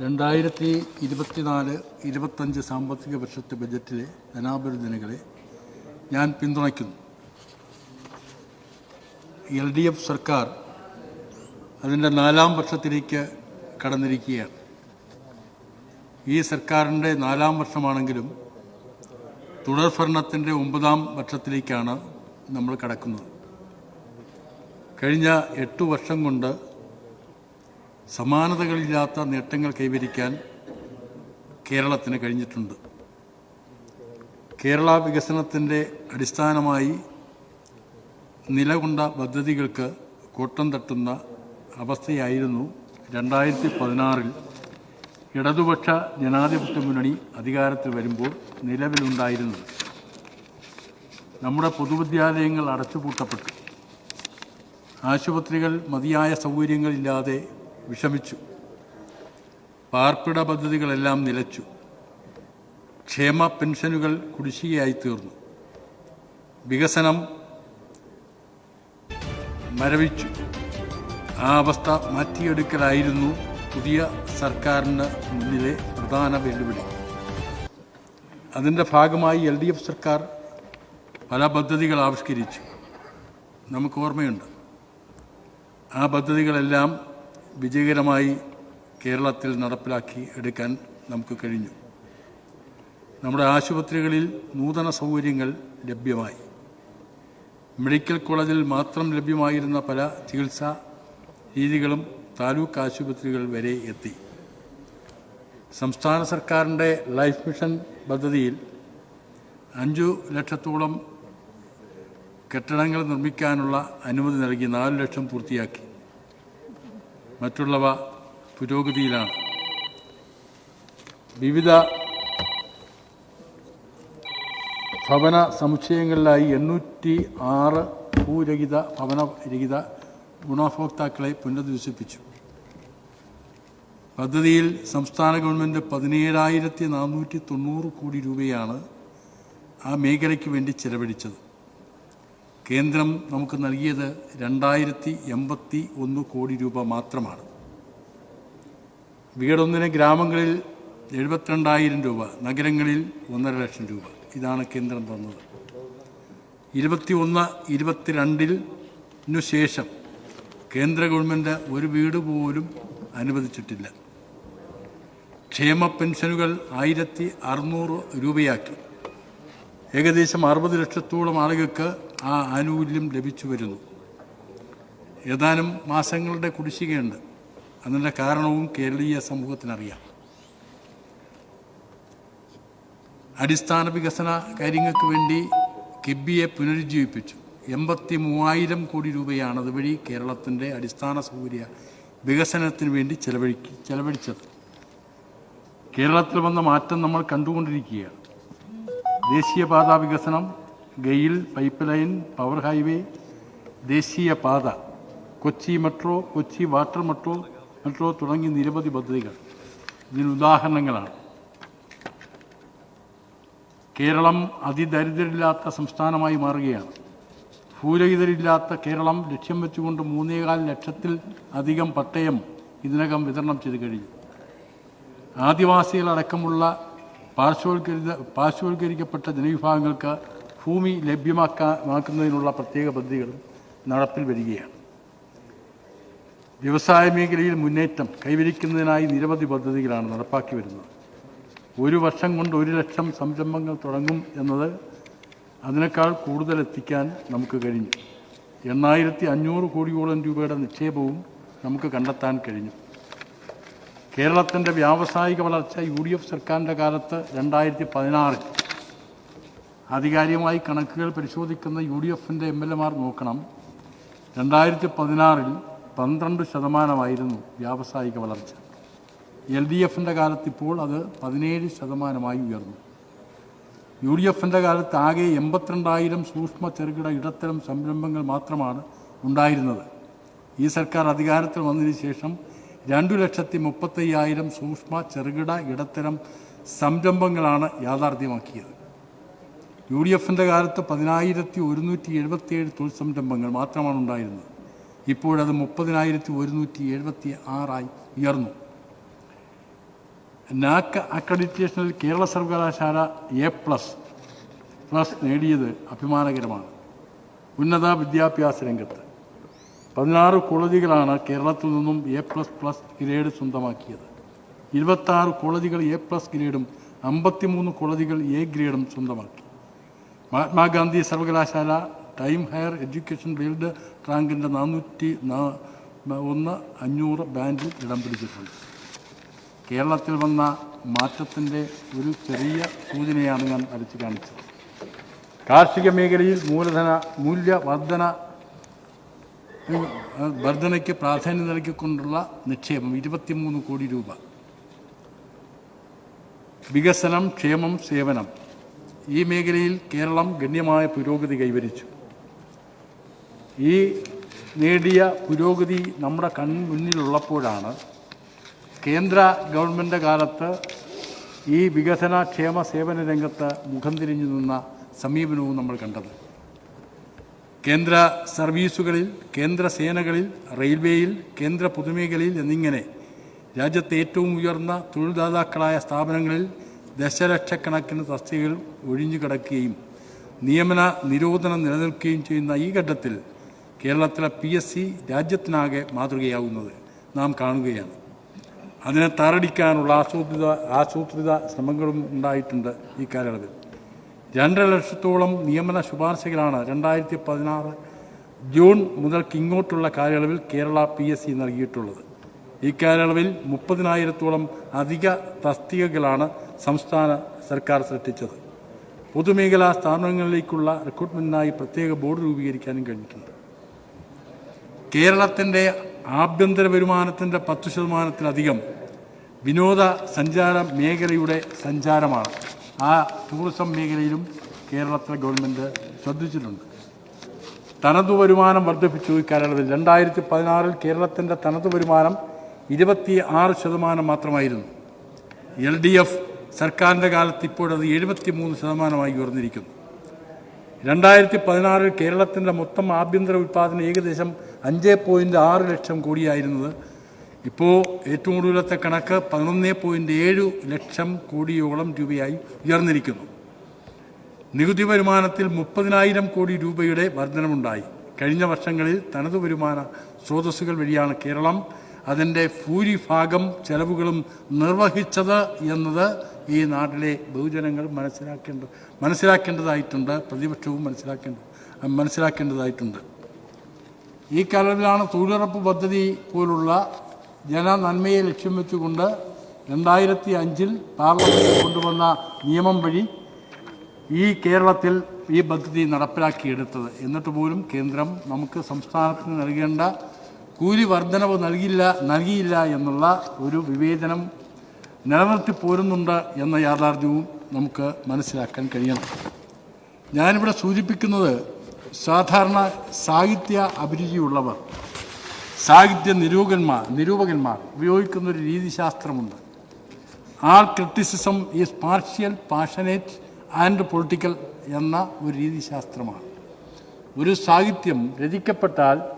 രണ്ടായിരത്തി ഇരുപത്തിനാല് ഇരുപത്തഞ്ച് സാമ്പത്തിക വർഷത്തെ ബജറ്റിലെ ധനാഭ്യർത്ഥനകളെ ഞാൻ പിന്തുണയ്ക്കുന്നു. എൽ ഡി എഫ് സർക്കാർ അതിന്റെ നാലാം വർഷത്തിലേക്ക് കടന്നിരിക്കുകയാണ്. ഈ സർക്കാരിന്റെ നാലാം വർഷമാണെങ്കിലും തുടർഭരണത്തിന്റെ ഒമ്പതാം വർഷത്തിലേക്കാണ് നമ്മൾ കടക്കുന്നത്. കഴിഞ്ഞ എട്ടു വർഷം കൊണ്ട് സമാനതകളില്ലാത്ത നേട്ടങ്ങൾ കൈവരിക്കാൻ കേരളത്തിന് കഴിഞ്ഞിട്ടുണ്ട്. കേരള വികസനത്തിന്റെ അടിസ്ഥാനമായി നിലകൊണ്ട പദ്ധതികൾക്ക് കോട്ടം തട്ടുന്ന അവസ്ഥയായിരുന്നു രണ്ടായിരത്തി പതിനാറിൽ ഇടതുപക്ഷ ജനാധിപത്യ മുന്നണി അധികാരത്തിൽ വരുമ്പോൾ നിലവിലുണ്ടായിരുന്നത്. നമ്മുടെ പൊതുവിദ്യാലയങ്ങൾ അടച്ചുപൂട്ടപ്പെട്ടു. ആശുപത്രികൾ മതിയായ സൗകര്യങ്ങളില്ലാതെ വിഷമിച്ചു. പാർപ്പിട പദ്ധതികളെല്ലാം നിലച്ചു. ക്ഷേമ പെൻഷനുകൾ കുടിശ്ശികയായി തീർന്നു. വികസനം മരവിച്ചു. ആ അവസ്ഥ മാറ്റിയെടുക്കലായിരുന്നു പുതിയ സർക്കാരിന് മുന്നിലെ പ്രധാന വെല്ലുവിളി. അതിന്റെ ഭാഗമായി എൽ ഡി എഫ് സർക്കാർ പല പദ്ധതികൾ ആവിഷ്കരിച്ചു. നമുക്ക് ഓർമ്മയുണ്ട്. ആ പദ്ധതികളെല്ലാം വിജയകരമായി കേരളത്തിൽ നടപ്പിലാക്കി എടുക്കാൻ നമുക്ക് കഴിഞ്ഞു. നമ്മുടെ ആശുപത്രികളിൽ നൂതന സൗകര്യങ്ങൾ ലഭ്യമായി. മെഡിക്കൽ കോളേജിൽ മാത്രം ലഭ്യമായിരുന്ന പല ചികിത്സാ രീതികളും താലൂക്ക് ആശുപത്രികൾ വരെ എത്തി. സംസ്ഥാന സർക്കാരിന്റെ ലൈഫ് മിഷൻ പദ്ധതിയിൽ അഞ്ചു ലക്ഷത്തോളം കെട്ടിടങ്ങൾ നിർമ്മിക്കാനുള്ള അനുമതി നൽകി നാല് ലക്ഷം പൂർത്തിയാക്കി. മറ്റുള്ളവ പുരോഗതിയിലാണ്. വിവിധ ഭവന സമുച്ചയങ്ങളിലായി എണ്ണൂറ്റി ആറ് ഭൂരഹിത ഭവനരഹിത ഗുണഭോക്താക്കളെ പുനരധിവസിപ്പിച്ചു പദ്ധതിയിൽ സംസ്ഥാന ഗവൺമെന്റ് പതിനേഴായിരത്തി നാനൂറ്റി തൊണ്ണൂറ് കോടി രൂപയാണ് ആ മേഖലയ്ക്ക് വേണ്ടി ചെലവഴിച്ചത്. കേന്ദ്രം നമുക്ക് നൽകിയത് രണ്ടായിരത്തി എൺപത്തി ഒന്ന് കോടി രൂപ മാത്രമാണ്. വീടൊന്നിന് ഗ്രാമങ്ങളിൽ എഴുപത്തിരണ്ടായിരം രൂപ നഗരങ്ങളിൽ ഒന്നര ലക്ഷം രൂപ. ഇതാണ് കേന്ദ്രം തന്നത്. ഇരുപത്തി ഒന്ന് ഇരുപത്തിരണ്ടിനു ശേഷം കേന്ദ്ര ഗവൺമെന്റ് ഒരു വീട് പോലും അനുവദിച്ചിട്ടില്ല. ക്ഷേമ പെൻഷനുകൾ ആയിരത്തി അറുന്നൂറ് രൂപയാക്കി. ഏകദേശം അറുപത് ലക്ഷത്തോളം ആളുകൾക്ക് ആ ആനുകൂല്യം ലഭിച്ചു വരുന്നു ഏതാനും മാസങ്ങളുടെ കുടിശ്ശികയുണ്ട്. അതിന്റെ കാരണവും കേരളീയ സമൂഹത്തിനറിയാം. അടിസ്ഥാന വികസന കാര്യങ്ങൾക്ക് വേണ്ടി കിബിയെ പുനരുജ്ജീവിപ്പിച്ചു. എൺപത്തി മൂവായിരം കോടി രൂപയാണ് അതുവഴി കേരളത്തിന്റെ അടിസ്ഥാന സൗകര്യ വികസനത്തിന് വേണ്ടി ചെലവഴി ചെലവഴിച്ചത്. കേരളത്തിൽ വന്ന മാറ്റം നമ്മൾ കണ്ടുകൊണ്ടിരിക്കുകയാണ്. ദേശീയപാതാ വികസനം GAIL pipe line power highway ദേശീയ പാത Kochi metro Kochi water metro metro തുടങ്ങി നിരവധി പദ്ധതികൾ. ഇതിന് ഉദാഹരണങ്ങളാണ്. കേരളം അതിദരിദ്രരില്ലാത്ത സംസ്ഥാനമായി മാറുകയാണ്. ഭൂരഹിതരില്ലാത്ത കേരളം ലക്ഷ്യം വെച്ചുകൊണ്ട് മൂന്നേകാൽ ലക്ഷത്തിൽ അധികം പട്ടയം ഇതിനകം വിതരണം ചെയ്ത് കഴിഞ്ഞു. ആദിവാസികളടക്കമുള്ള പാർശ്വവൽക്കരിത പാർശ്വവൽക്കരിക്കപ്പെട്ട ജനവിഭാഗങ്ങൾക്ക് ഭൂമി ലഭ്യമാക്കാക്കുന്നതിനുള്ള പ്രത്യേക പദ്ധതികൾ നടപ്പിൽ വരികയാണ്. വ്യവസായ മേഖലയിൽ മുന്നേറ്റം കൈവരിക്കുന്നതിനായി നിരവധി പദ്ധതികളാണ് നടപ്പാക്കി വരുന്നത്. ഒരു വർഷം കൊണ്ട് ഒരു ലക്ഷം സംരംഭങ്ങൾ തുടങ്ങും എന്നത് അതിനേക്കാൾ കൂടുതൽ എത്തിക്കാൻ നമുക്ക് കഴിഞ്ഞു. എണ്ണായിരത്തി അഞ്ഞൂറ് കോടിയോളം രൂപയുടെ നിക്ഷേപവും നമുക്ക് കണ്ടെത്താൻ കഴിഞ്ഞു. കേരളത്തിന്റെ വ്യാവസായിക വളർച്ച യു ഡി എഫ് സർക്കാരിന്റെ കാലത്ത് രണ്ടായിരത്തി പതിനാറിൽ ആധികാരികമായി കണക്കുകൾ പരിശോധിക്കുന്ന യു ഡി എഫിന്റെ എം എൽ എമാർ നോക്കണം. രണ്ടായിരത്തി പതിനാറിൽ പന്ത്രണ്ട് ശതമാനമായിരുന്നു വ്യാവസായിക വളർച്ച. എൽ ഡി എഫിന്റെ കാലത്ത് ഇപ്പോൾ അത് പതിനേഴ് ശതമാനമായി ഉയർന്നു. യു ഡി എഫിന്റെ കാലത്ത് ആകെ എൺപത്തിരണ്ടായിരം സൂക്ഷ്മ ചെറുകിട ഇടത്തരം സംരംഭങ്ങൾ മാത്രമാണ് ഉണ്ടായിരുന്നത്. ഈ സർക്കാർ അധികാരത്തിൽ വന്നതിന് ശേഷം രണ്ടു ലക്ഷത്തി മുപ്പത്തയ്യായിരം സൂക്ഷ്മ ചെറുകിട ഇടത്തരം സംരംഭങ്ങളാണ് യാഥാർത്ഥ്യമാക്കിയത്. യു ഡി എഫിന്റെ കാലത്ത് പതിനായിരത്തി ഒരുന്നൂറ്റി എഴുപത്തിയേഴ് തൊഴിൽ സംരംഭങ്ങൾ മാത്രമാണ് ഉണ്ടായിരുന്നത്. ഇപ്പോഴത് മുപ്പതിനായിരത്തി ഒരുന്നൂറ്റി എഴുപത്തി ആറായി ഉയർന്നു. നാക്ക് അക്രഡിറ്റേഷനിൽ കേരള സർവകലാശാല എ പ്ലസ് പ്ലസ് നേടിയത് അഭിമാനകരമാണ്. ഉന്നത വിദ്യാഭ്യാസ രംഗത്ത് പതിനാറ് കോളേജുകളാണ് കേരളത്തിൽ നിന്നും എ പ്ലസ് പ്ലസ് ഗ്രേഡ് സ്വന്തമാക്കിയത്. ഇരുപത്താറ് കോളേജുകൾ എ പ്ലസ് ഗ്രേഡും അമ്പത്തിമൂന്ന് കോളേജുകൾ എ ഗ്രേഡും സ്വന്തമാക്കി. മഹാത്മാഗാന്ധി സർവകലാശാല ടൈം ഹയർ എഡ്യൂക്കേഷൻ ഫീൽഡ് റാങ്കിന്റെ നാനൂറ്റി ഒന്ന് അഞ്ഞൂറ് ബാൻഡിൽ ഇടം പിടിച്ചിട്ടുണ്ട്. കേരളത്തിൽ വന്ന മാറ്റത്തിന്റെ ഒരു ചെറിയ സൂചനയാണ് ഞാൻ വരച്ച് കാണിച്ചത്. കാർഷിക മേഖലയിൽ മൂലധന ഏഹ്, വർധനയ്ക്ക് പ്രാധാന്യം നൽകിക്കൊണ്ടുള്ള നിക്ഷേപം ഇരുപത്തിമൂന്ന് കോടി രൂപ. വികസനം ക്ഷേമം സേവനം. ഈ മേഖലയിൽ കേരളം ഗണ്യമായ പുരോഗതി കൈവരിച്ചു. ഈ നേടിയ പുരോഗതി നമ്മുടെ കൺമുന്നിലുള്ളപ്പോഴാണ് കേന്ദ്ര ഗവൺമെന്റ് കാലത്ത് ഈ വികസന ക്ഷേമ സേവന രംഗത്ത് മുഖം തിരിഞ്ഞു നിന്ന സമീപനവും നമ്മൾ കണ്ടത്. കേന്ദ്ര സർവീസുകളിൽ കേന്ദ്ര സേനകളിൽ റെയിൽവേയിൽ കേന്ദ്ര പൊതുമേഖലയിൽ എന്നിങ്ങനെ രാജ്യത്തെ ഏറ്റവും ഉയർന്ന തൊഴിൽദാതാക്കളായ സ്ഥാപനങ്ങളിൽ ദശലക്ഷക്കണക്കിന് തസ്തികകൾ ഒഴിഞ്ഞു കിടക്കുകയും നിയമന നിരോധനം നിലനിൽക്കുകയും ചെയ്യുന്ന ഈ ഘട്ടത്തിൽ കേരളത്തിലെ പി എസ് സി രാജ്യത്തിനാകെ മാതൃകയാവുന്നത് നാം കാണുകയാണ്. അതിനെ താറടിക്കാനുള്ള ആസൂത്രിത ആസൂത്രിത ശ്രമങ്ങളും ഉണ്ടായിട്ടുണ്ട് ഈ കാലയളവിൽ. രണ്ടര ലക്ഷത്തോളം നിയമന ശുപാർശകളാണ് രണ്ടായിരത്തി പതിനാറ് ജൂൺ മുതൽക്ക് ഇങ്ങോട്ടുള്ള കാലയളവിൽ കേരള പി എസ് സി നൽകിയിട്ടുള്ളത്. ഈ കാലയളവിൽ മുപ്പതിനായിരത്തോളം അധിക തസ്തികകളാണ് സംസ്ഥാന സർക്കാർ സൃഷ്ടിച്ചത് പൊതുമേഖലാ സ്ഥാപനങ്ങളിലേക്കുള്ള റിക്രൂട്ട്മെന്റിനായി പ്രത്യേക ബോർഡ് രൂപീകരിക്കാനും കഴിഞ്ഞിട്ടുണ്ട്. കേരളത്തിന്റെ ആഭ്യന്തര വരുമാനത്തിന്റെ പത്ത് ശതമാനത്തിലധികം വിനോദ സഞ്ചാര മേഖലയുടെ സഞ്ചാരമാണ്. ആ ടൂറിസം മേഖലയിലും കേരളത്തിലെ ഗവൺമെന്റ് ശ്രദ്ധിച്ചിട്ടുണ്ട്. തനതു വരുമാനം വർദ്ധിപ്പിച്ചു ഇക്കാലയളവിൽ രണ്ടായിരത്തി പതിനാറിൽ കേരളത്തിന്റെ തനതു വരുമാനം ഇരുപത്തി ആറ് ശതമാനം മാത്രമായിരുന്നു. എൽ ഡി എഫ് സർക്കാരിന്റെ കാലത്ത് ഇപ്പോഴത് എഴുപത്തി മൂന്ന് ശതമാനമായി ഉയർന്നിരിക്കുന്നു. രണ്ടായിരത്തി പതിനാറിൽ കേരളത്തിന്റെ മൊത്തം ആഭ്യന്തര ഉൽപ്പാദനം ഏകദേശം അഞ്ച് പോയിന്റ് ആറ് ലക്ഷം കോടിയായിരുന്നത്. ഇപ്പോൾ ഏറ്റവും കൂടുതലത്തെ കണക്ക് പതിനൊന്ന് പോയിന്റ് ഏഴ് ലക്ഷം കോടിയോളം രൂപയായി ഉയർന്നിരിക്കുന്നു. നികുതി വരുമാനത്തിൽ മുപ്പതിനായിരം കോടി രൂപയുടെ വർധനമുണ്ടായി. കഴിഞ്ഞ വർഷങ്ങളിൽ തനതു വരുമാന സ്രോതസ്സുകൾ വഴിയാണ് കേരളം അതിന്റെ ഭൂരിഭാഗം ചെലവുകളും നിർവഹിച്ചത് എന്നത് ഈ നാട്ടിലെ ബഹുജനങ്ങൾ മനസ്സിലാക്കേണ്ട മനസ്സിലാക്കേണ്ടതായിട്ടുണ്ട് പ്രതിപക്ഷവും മനസ്സിലാക്കേണ്ട മനസ്സിലാക്കേണ്ടതായിട്ടുണ്ട്. ഈ കാലത്തിലാണ് തൊഴിലുറപ്പ് പദ്ധതി പോലുള്ള ജനനന്മയെ ലക്ഷ്യം വെച്ചുകൊണ്ട് രണ്ടായിരത്തി അഞ്ചിൽ പാർലമെന്റിൽ കൊണ്ടുവന്ന നിയമം വഴി ഈ കേരളത്തിൽ ഈ പദ്ധതി നടപ്പിലാക്കിയെടുത്തത്. എന്നിട്ട് പോലും കേന്ദ്രം നമുക്ക് സംസ്ഥാനത്തിന് നൽകേണ്ട കൂലി വർധനവ് നൽകില്ല നൽകിയില്ല എന്നുള്ള ഒരു വിവേചനം നിലനിർത്തി പോരുന്നുണ്ട് എന്ന യാഥാർത്ഥ്യവും നമുക്ക് മനസ്സിലാക്കാൻ കഴിയണം. ഞാനിവിടെ സൂചിപ്പിക്കുന്നത് സാധാരണ സാഹിത്യ അഭിരുചിയുള്ളവർ സാഹിത്യ നിരൂപകന്മാർ നിരൂപകന്മാർ ഉപയോഗിക്കുന്ന ഒരു രീതിശാസ്ത്രമുണ്ട്. All criticism is partial passionate and political എന്ന ഒരു രീതിശാസ്ത്രമാണ്. ഒരു സാഹിത്യം രചിക്കപ്പെട്ടാൽ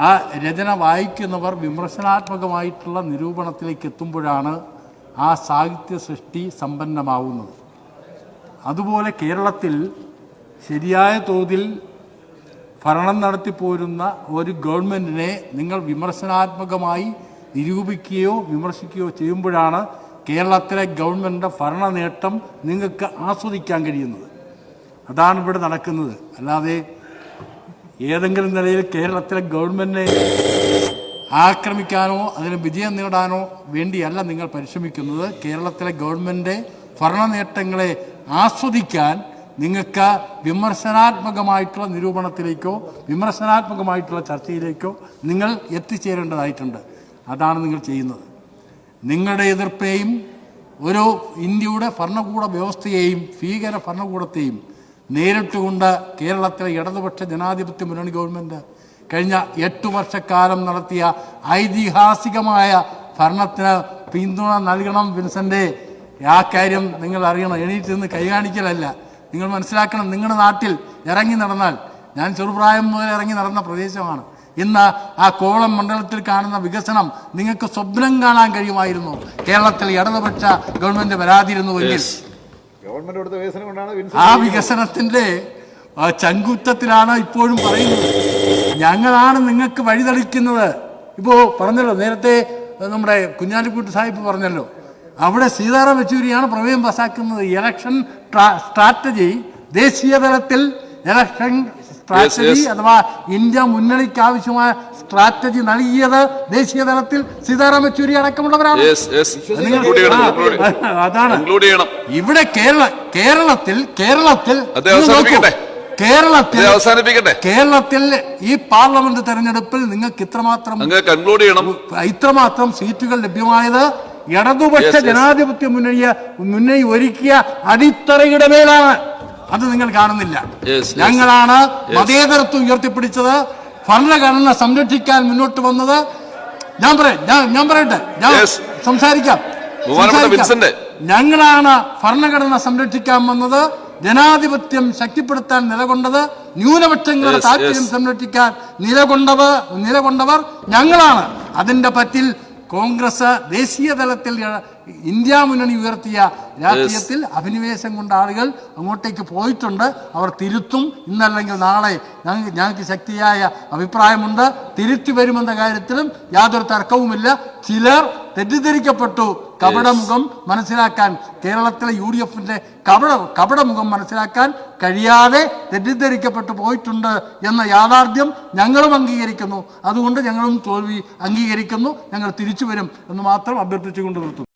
ആ രചന വായിക്കുന്നവർ വിമർശനാത്മകമായിട്ടുള്ള നിരൂപണത്തിലേക്ക് എത്തുമ്പോഴാണ് ആ സാഹിത്യ സൃഷ്ടി സമ്പന്നമാവുന്നത്. അതുപോലെ കേരളത്തിൽ ശരിയായ തോതിൽ ഭരണം നടത്തിപ്പോരുന്ന ഒരു ഗവൺമെന്റിനെ നിങ്ങൾ വിമർശനാത്മകമായി നിരൂപിക്കുകയോ വിമർശിക്കുകയോ ചെയ്യുമ്പോഴാണ് കേരളത്തിലെ ഗവൺമെന്റിന്റെ ഭരണ നേട്ടം നിങ്ങൾക്ക് ആസ്വദിക്കാൻ കഴിയുന്നത്. അതാണ് ഇവിടെ നടക്കുന്നത്. അല്ലാതെ ഏതെങ്കിലും നിലയിൽ കേരളത്തിലെ ഗവൺമെന്റിനെ ആക്രമിക്കാനോ അതിന് വിജയം നേടാനോ വേണ്ടിയല്ല നിങ്ങൾ പരിശ്രമിക്കുന്നത്. കേരളത്തിലെ ഗവൺമെന്റ് ഭരണ നേട്ടങ്ങളെ ആസ്വദിക്കാൻ നിങ്ങൾക്ക് വിമർശനാത്മകമായിട്ടുള്ള നിരൂപണത്തിലേക്കോ വിമർശനാത്മകമായിട്ടുള്ള ചർച്ചയിലേക്കോ നിങ്ങൾ എത്തിച്ചേരേണ്ടതായിട്ടുണ്ട്. അതാണ് നിങ്ങൾ ചെയ്യുന്നത്. നിങ്ങളുടെ എതിർപ്പേയും ഒരു ഇന്ത്യയുടെ ഭരണകൂട വ്യവസ്ഥയെയും ഭീകര ഭരണകൂടത്തെയും നേരിട്ടുകൊണ്ട് കേരളത്തിലെ ഇടതുപക്ഷ ജനാധിപത്യ മുന്നണി ഗവൺമെന്റ് കഴിഞ്ഞ എട്ട് വർഷക്കാലം നടത്തിയ ഐതിഹാസികമായ ഭരണത്തിന് പിന്തുണ നൽകണം വിൻസന്റെ ആ കാര്യം നിങ്ങൾ അറിയണം. എണീറ്റ് നിന്ന് കൈകാണിക്കലല്ല നിങ്ങൾ മനസ്സിലാക്കണം നിങ്ങളുടെ നാട്ടിൽ ഇറങ്ങി നടന്നാൽ ഞാൻ ചെറുപ്രായം മുതൽ ഇറങ്ങി നടന്ന പ്രദേശമാണ്. ഇന്ന് ആ കോളം മണ്ഡലത്തിൽ കാണുന്ന വികസനം നിങ്ങൾക്ക് സ്വപ്നം കാണാൻ കഴിയുമായിരുന്നു. കേരളത്തിൽ ഇടതുപക്ഷ ഗവൺമെന്റ് വരാതിരുന്നുവെങ്കിൽ. കൊണ്ടാണ് ആ വികസനത്തിന്റെ ചങ്കുറ്റത്തിലാണ് ഇപ്പോഴും പറയുന്നത്. ഞങ്ങളാണ് നിങ്ങൾക്ക് വഴിതെളിക്കുന്നത്. ഇപ്പോ പറഞ്ഞല്ലോ നേരത്തെ നമ്മുടെ കുഞ്ഞാലിക്കുട്ടി സാഹിബ് പറഞ്ഞല്ലോ അവിടെ സീതാറാം യെച്ചൂരിയാണ് പ്രമേയം പാസാക്കുന്നത്. ഇലക്ഷൻ സ്ട്രാറ്റജി ദേശീയ തലത്തിൽ ഇലക്ഷൻ സ്ട്രാറ്റജി അഥവാ ഇന്ത്യ മുന്നണിക്ക് ആവശ്യമായ സ്ട്രാറ്റജി നൽകിയത് ദേശീയ തലത്തിൽ സീതാറാം യെച്ചൂരി അടക്കമുള്ളവരാണ്. അതാണ്. ഇവിടെ കേരള കേരളത്തിൽ കേരളത്തിൽ. കേരളത്തിൽ അവസാനിപ്പിക്കട്ടെ കേരളത്തിൽ ഈ പാർലമെന്റ് തെരഞ്ഞെടുപ്പിൽ നിങ്ങൾക്ക് ഇത്രമാത്രം കൺക്ലൂഡ് ചെയ്യണം ഇത്രമാത്രം സീറ്റുകൾ ലഭ്യമായത് ഇടതുപക്ഷ. ജനാധിപത്യ മുന്നണിയെ മുന്നണി ഒരുക്കിയ അടിത്തറയുടെ മേലാണ് അത് നിങ്ങൾ കാണുന്നില്ല. ഞങ്ങളാണ് മതേതരത്വം ഉയർത്തിപ്പിടിച്ചത് ഭരണഘടന സംരക്ഷിക്കാൻ മുന്നോട്ട് വന്നത്. ഞാൻ പറയാം ഞാൻ ഞാൻ പറയട്ടെ ഞാൻ സംസാരിക്കാം. ഞങ്ങളാണ് ഭരണഘടന സംരക്ഷിക്കാൻ വന്നത് ജനാധിപത്യം ശക്തിപ്പെടുത്താൻ നിലകൊണ്ടത് ന്യൂനപക്ഷങ്ങളുടെ താല്പര്യം സംരക്ഷിക്കാൻ നിലകൊണ്ടവ നിലകൊണ്ടവർ ഞങ്ങളാണ്. അതിന്റെ പറ്റിൽ കോൺഗ്രസ് ദേശീയ തലത്തിൽ ഇന്ത്യ മുന്നണി ഉയർത്തിയ രാഷ്ട്രീയത്തിൽ അഭിനിവേശം കൊണ്ട ആളുകൾ അങ്ങോട്ടേക്ക് പോയിട്ടുണ്ട്. അവർ തിരുത്തും. ഇന്നല്ലെങ്കിൽ നാളെ ഞങ്ങൾക്ക് ഞങ്ങൾക്ക് ശക്തിയായ അഭിപ്രായമുണ്ട്. തിരുത്തി വരുമെന്ന കാര്യത്തിലും യാതൊരു തർക്കവുമില്ല. ചിലർ തെറ്റിദ്ധരിക്കപ്പെട്ടു. കപടമുഖം മനസ്സിലാക്കാൻ കേരളത്തിലെ യു ഡി എഫിന്റെ കപട കപടമുഖം മനസ്സിലാക്കാൻ കഴിയാതെ തെറ്റിദ്ധരിക്കപ്പെട്ടു പോയിട്ടുണ്ട് എന്ന യാഥാർത്ഥ്യം ഞങ്ങളും അംഗീകരിക്കുന്നു. അതുകൊണ്ട് ഞങ്ങളും തോൽവി അംഗീകരിക്കുന്നു. ഞങ്ങൾ തിരിച്ചു വരും എന്ന് മാത്രം അഭ്യർത്ഥിച്ചുകൊണ്ട് നിർത്തുന്നു.